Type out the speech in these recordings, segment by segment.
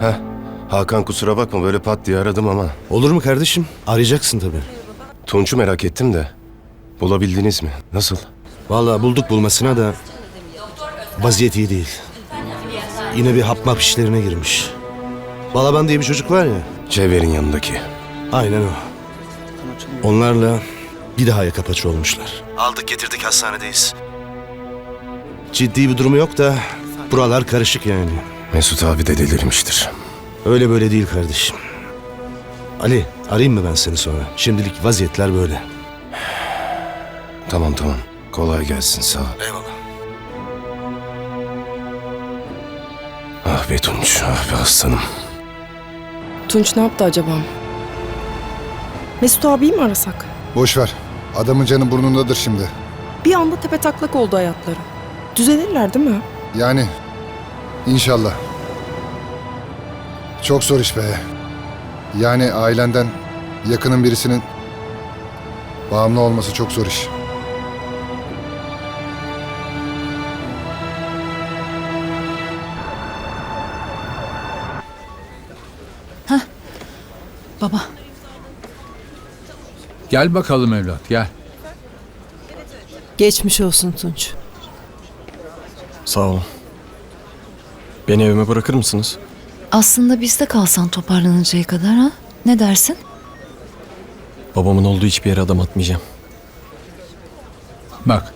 Heh. Hakan kusura bakma böyle pat diye aradım ama. Olur mu kardeşim? Arayacaksın tabii. Tunç'u merak ettim de. Bulabildiniz mi? Nasıl? Vallahi bulduk bulmasına da vaziyet iyi değil. Yine bir hap map işlerine girmiş. Balaban diye bir çocuk var ya. Cevher'in yanındaki. Aynen o. Onlarla bir daha yaka paça olmuşlar. Aldık getirdik hastanedeyiz. Ciddi bir durumu yok da buralar karışık yani. Mesut abi de delirmiştir. Öyle böyle değil kardeşim. Ali arayayım mı ben seni sonra? Şimdilik vaziyetler böyle. Tamam tamam. Kolay gelsin sağ ol. Eyvallah. Ah be Tunç, ah be aslanım. Tunç ne yaptı acaba? Mesut abiyi mi arasak? Boş ver. Adamın canı burnundadır şimdi. Bir anda tepe taklak oldu hayatları. Düzelirler değil mi? Yani inşallah. Çok zor iş be. Yani ailenden yakının birisinin bağımlı olması çok zor iş. Baba, Gel bakalım evlat gel. Geçmiş olsun Tunç. Sağ olun. Beni evime bırakır mısınız? aslında bizde kalsan toparlanıncaya kadar ha? Ne dersin? Babamın olduğu hiçbir yere adım atmayacağım. Bak.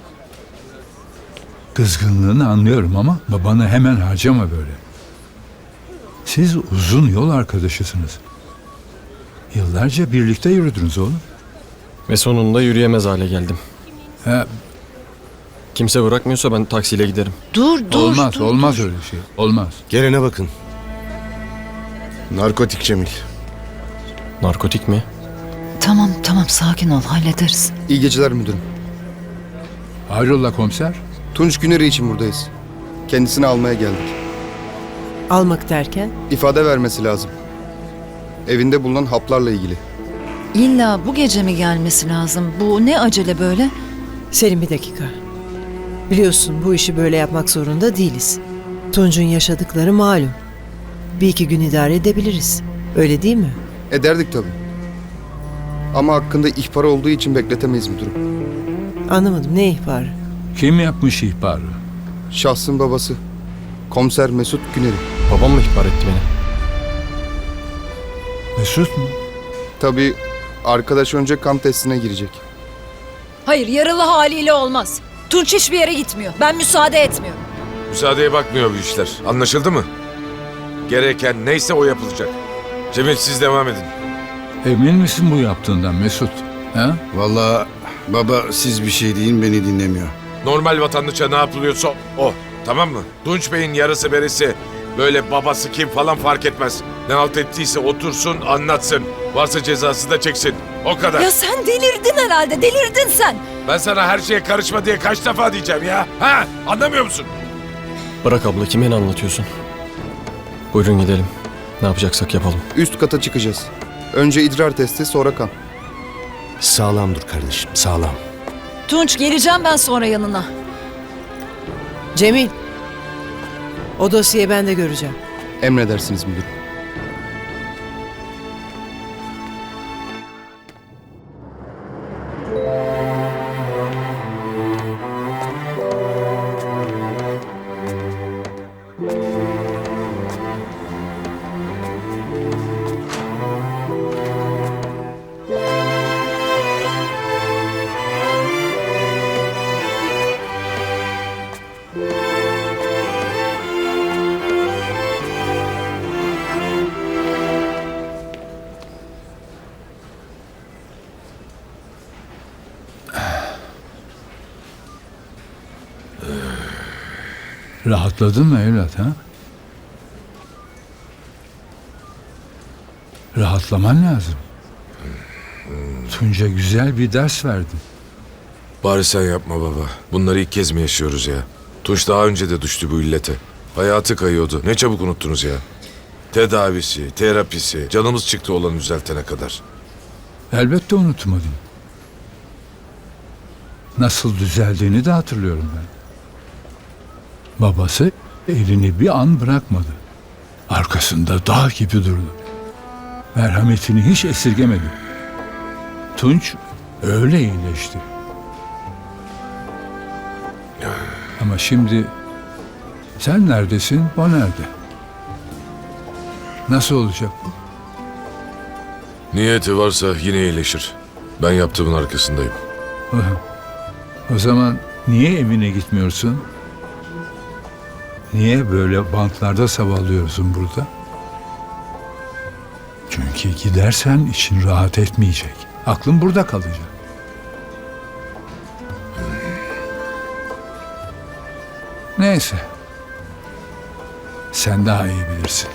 Kızgınlığını anlıyorum ama babanı hemen harcama böyle. Siz uzun yol arkadaşısınız. Yıllarca birlikte yürüdünüz oğlum. Ve sonunda yürüyemez hale geldim. Ha, Kimse bırakmıyorsa ben taksiyle giderim. Dur, dur. olmaz, dur, olmaz dur. öyle şey. Olmaz. Gelene bakın. Narkotik Cemil. Narkotik mi? Tamam, tamam sakin ol, hallederiz. İyi geceler müdürüm. Hayrola komiser? Tunç Güner'i için buradayız. Kendisini almaya geldik. Almak derken İfade vermesi lazım. Evinde bulunan haplarla ilgili. İlla bu gece mi gelmesi lazım? Bu ne acele böyle? Selim bir dakika. Biliyorsun bu işi böyle yapmak zorunda değiliz. Tunç'un yaşadıkları malum. Bir iki gün idare edebiliriz. Öyle değil mi? Ederdik tabii. Ama hakkında ihbar olduğu için bekletemeyiz müdürüm. Anlamadım ne ihbarı? Kim yapmış ihbarı? Şahsın babası. Komiser Mesut Güner'i. Babam mı ihbar etti beni? Mesut mu? Tabii arkadaş önce kan testine girecek. Hayır yaralı haliyle olmaz. Tunç hiçbir yere gitmiyor. Ben müsaade etmiyorum. Müsaadeye bakmıyor bu işler. Anlaşıldı mı? Gereken neyse o yapılacak. Cemil siz devam edin. Emin misin bu yaptığından Mesut? Ha? Vallahi baba siz bir şey deyin beni dinlemiyor. Normal vatandaşa ne yapılıyorsa o. Tamam mı? Tunç Bey'in yarısı berisi böyle babası kim falan fark etmez. Ne halt ettiyse otursun anlatsın. Varsa cezası da çeksin. O kadar. Ya sen delirdin herhalde. Delirdin sen. Ben sana her şeye karışma diye kaç defa diyeceğim ya. Ha? Anlamıyor musun? Bırak abla kime ne anlatıyorsun? Buyurun gidelim. Ne yapacaksak yapalım. Üst kata çıkacağız. Önce idrar testi sonra kan. Sağlam dur kardeşim sağlam. Tunç geleceğim ben sonra yanına. Cemil. O dosyayı ben de göreceğim. Emredersiniz müdürüm. Rahatladın mı evlat ha? Rahatlaman lazım. Tunca güzel bir ders verdin. Bari sen yapma baba. Bunları ilk kez mi yaşıyoruz ya? Tunç daha önce de düştü bu illete. Hayatı kayıyordu. Ne çabuk unuttunuz ya. Tedavisi, terapisi, canımız çıktı olan düzeltene kadar. Elbette unutmadım. Nasıl düzeldiğini de hatırlıyorum ben. Babası elini bir an bırakmadı. arkasında dağ gibi durdu. Merhametini hiç esirgemedi. Tunç öyle iyileşti. Ama şimdi sen neredesin, o nerede? Nasıl olacak bu? Niyeti varsa yine iyileşir. Ben yaptığımın arkasındayım. O zaman niye evine gitmiyorsun? Niye böyle banklarda savallıyorsun burada? Çünkü gidersen için rahat etmeyecek. Aklın burada kalacak. Neyse. Sen daha iyi bilirsin.